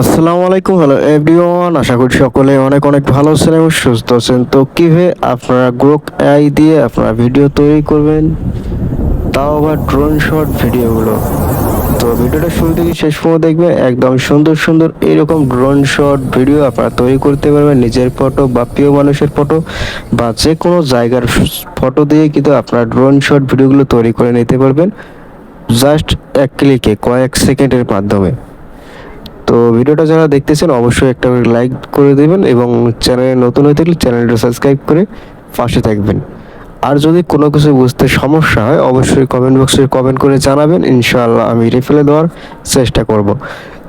আসসালামু আলাইকুম। Hello everyone আশা করি সকলে অনেক অনেক ভালো আছেন এবং সুস্থ আছেন। তো কীভাবে আপনারা গ্রোক এআই দিয়ে আপনারা ভিডিও তৈরি করবেন, তাও আবার ড্রোন শট ভিডিওগুলো তো ভিডিওটা শুরু থেকে শেষ পর্যন্ত দেখবেন, একদম সুন্দর সুন্দর এরকম ড্রোন শট ভিডিও আপনারা তৈরি করতে পারবেন। নিজের ফটো বা প্রিয় মানুষের ফটো বা যে কোনো জায়গার ফটো দিয়ে কিন্তু আপনারা ড্রোন শট ভিডিওগুলো তৈরি করে নিতে পারবেন। জাস্ট এক ক্লিকে কয়েক সেকেন্ডের মাধ্যমে। তো ভিডিওটা যারা দেখতেছেন, অবশ্যই একটা লাইক করে দেবেন এবং চ্যানেলে নতুন হয়ে থাকলে চ্যানেলটা সাবস্ক্রাইব করে পাশে থাকবেন। আর যদি কোনো কিছু বুঝতে সমস্যা হয়, অবশ্যই কমেন্ট বক্সে কমেন্ট করে জানাবেন, ইনশাআল্লাহ আমি রিফেলে দেওয়ার চেষ্টা করব।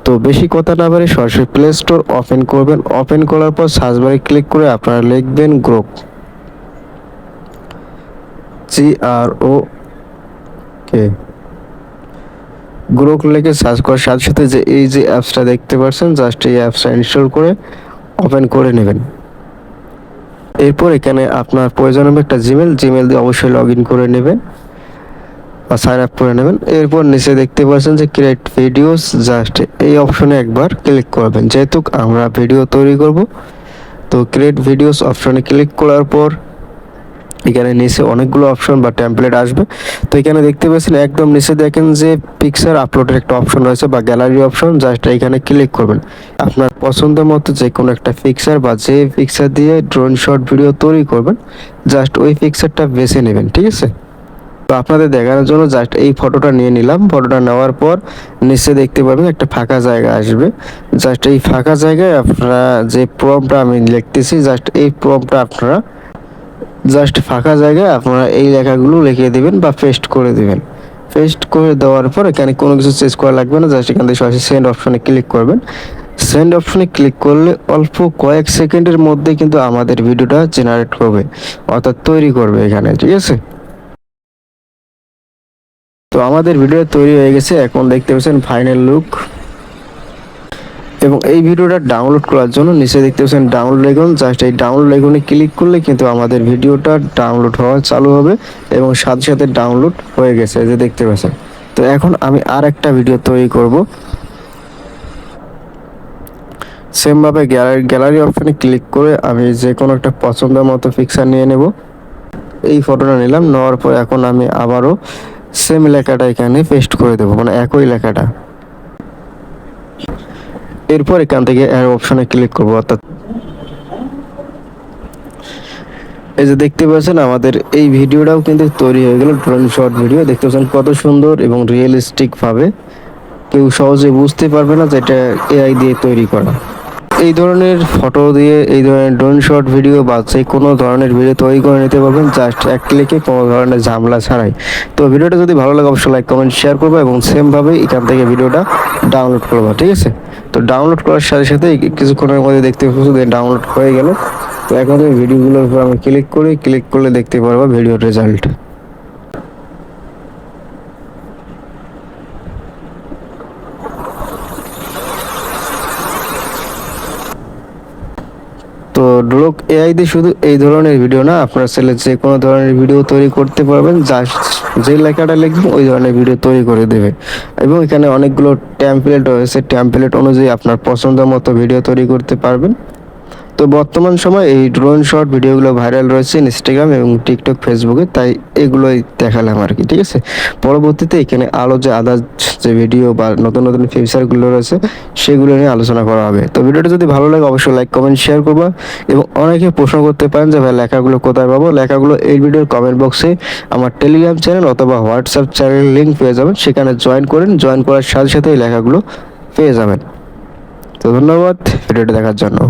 তো বেশি কথা না বাড়ি সরাসরি প্লে স্টোর ওপেন করবেন। ওপেন করার পর সার্চ বারে ক্লিক করে আপনারা লিখবেন group G R O K Grok লেগে সার্চ করার সাথে সাথে যে এই যে অ্যাপসটা দেখতে পাচ্ছেন জাস্ট এই অ্যাপসটা ইনস্টল করে ওপেন করে নেবেন। এরপর এখানে আপনার প্রয়োজন হবে একটা জিমেল জিমেল দিয়ে অবশ্যই লগ ইন করে নেবেন বা সাইন আপ করে নেবেন। এরপর নিচে দেখতে পাচ্ছেন যে ক্রিয়েট ভিডিওস জাস্ট এই অপশনে একবার ক্লিক করবেন। যেহেতু আমরা ভিডিও তৈরি করব, তো ক্রিয়েট ভিডিওস অপশনে ক্লিক করার পর এখানে নিচে অনেকগুলো অপশন বা টেমপ্লেট আসবে। তো এখানে দেখতে পাচ্ছেন, একদম নিচে দেখেন যে পিকচার আপলোডের একটা অপশন রয়েছে বা গ্যালারি অপশন জাস্ট এখানে ক্লিক করবেন। আপনার পছন্দ মতো যে কোনো একটা পিকচার বা যে পিকচার দিয়ে ড্রোন শট ভিডিও তৈরি করবেন জাস্ট ওই পিকচারটা বেছে নেবেন, ঠিক আছে? তো আপনাদের দেখানোর জন্য জাস্ট এই ফটোটা নিয়ে নিলাম। ফটোটা নেওয়ার পর নিচে দেখতে পাবেন একটা ফাঁকা জায়গা আসবে। জাস্ট এই ফাঁকা জায়গায় আপনারা যে প্রমটা আমি লিখতেছি জাস্ট এই প্রমটা আপনারা জাস্ট ফাঁকা জায়গায় আপনারা এই লেখাগুলো লিখে দিবেন বা পেস্ট করে দিবেন। পেস্ট করে দেওয়ার পর এখানে কোনো কিছু চেঞ্জ করা লাগবে না জাস্ট এখান থেকে সরাসরি সেন্ড অপশনে ক্লিক করবেন। সেন্ড অপশনে ক্লিক করলে অল্প কয়েক সেকেন্ডের মধ্যে কিন্তু আমাদের ভিডিওটা জেনারেট করবে, অর্থাৎ তৈরি করবে এখানে, ঠিক আছে? তো আমাদের ভিডিও তৈরি হয়ে গেছে, এখন দেখতে পাচ্ছেন ফাইনাল লুক এবং এই ভিডিওটা ডাউনলোড করার জন্য নিচে দেখতে পাচ্ছেন ডাউনলোড আইকন জাস্ট এই ডাউনলোড আইকনে ক্লিক করলে কিন্তু আমাদের ভিডিওটা ডাউনলোড হওয়া চালু হবে এবং সাথে সাথে ডাউনলোড হয়ে গেছে যে দেখতে পাচ্ছেন। তো এখন আমি আর একটা ভিডিও তৈরি করব। সেমভাবে গ্যালারি গ্যালারি অপশনে ক্লিক করে আমি যে কোনো একটা পছন্দের মতো পিকচার নিয়ে নেব। এই ফটোটা নিলাম, নেওয়ার পর এখন আমি আবারও সেম লেখাটা এখানে পেস্ট করে দেবো মানে একই লেখাটা। এরপর এখান থেকে এর অপশনে ক্লিক করব, অর্থাৎ এই যে দেখতে পাচ্ছেন আমাদের এই ভিডিওটাও কিন্তু তৈরি হয়ে গেল ড্রোন শর্ট ভিডিও দেখতে পাচ্ছেন কত সুন্দর এবং রিয়েলিস্টিক ভাবে। কেউ সহজে বুঝতে পারবে না যে এটা এআই দিয়ে তৈরি করা। এই ধরনের ফটো দিয়ে, এই ধরনের ড্রোন শট ভিডিও বা যে কোনো ধরনের ভিডিও তৈরি করে নিতে পারবেন জাস্ট এক ক্লিকে কোনো ধরনের ঝামেলা ছাড়াই। তো ভিডিওটা যদি ভালো লাগে, অবশ্যই লাইক কমেন্ট শেয়ার করব এবং সেমভাবে এখান থেকে ভিডিওটা ডাউনলোড করব ঠিক আছে? তো ডাউনলোড করার সাথে সাথে কিছুক্ষণের মধ্যে দেখতে পাচ্ছি ডাউনলোড হয়ে গেল। তো এখন এই ভিডিওগুলোর উপর আমি ক্লিক করি ক্লিক করলে দেখতে পারব ভিডিওর রেজাল্ট তো ড্রোক এআই দিয়ে শুধু এই ধরনের ভিডিও না, আপনার ছেলে যে কোনো ধরনের ভিডিও তৈরি করতে পারবেন, যা যে লেখাটা লিখবেন, ওই ধরনের ভিডিও তৈরি করে দেবে। এবং এখানে অনেকগুলো ট্যাম্পলেট রয়েছে ট্যাম্পলেট অনুযায়ী আপনার পছন্দ মতো ভিডিও তৈরি করতে পারবেন। তো বর্তমান সময় এই ড্রোন শট ভিডিওগুলো ভাইরাল রয়েছে ইনস্টাগ্রাম এবং টিকটক ফেসবুকে তাই এগুলোই দেখালাম আর কি, ঠিক আছে? পরবর্তীতে এখানে আলো যে আদার যে ভিডিও বা নতুন নতুন ফিচারগুলো রয়েছে, সেগুলো নিয়ে আলোচনা করা হবে। তো ভিডিওটা যদি ভালো লাগে, অবশ্যই লাইক কমেন্ট শেয়ার করবা এবং অনেকে প্রশ্ন করতে পারেন যে, ভাই, লেখাগুলো কোথায় পাবো? লেখাগুলো এই ভিডিওর কমেন্ট বক্সে আমার টেলিগ্রাম চ্যানেল অথবা হোয়াটসঅ্যাপ চ্যানেল লিঙ্ক পেয়ে যাবেন। সেখানে জয়েন করেন। জয়েন করার সাথে সাথে এই লেখাগুলো পেয়ে যাবেন। তো ধন্যবাদ ভিডিওটা দেখার জন্য।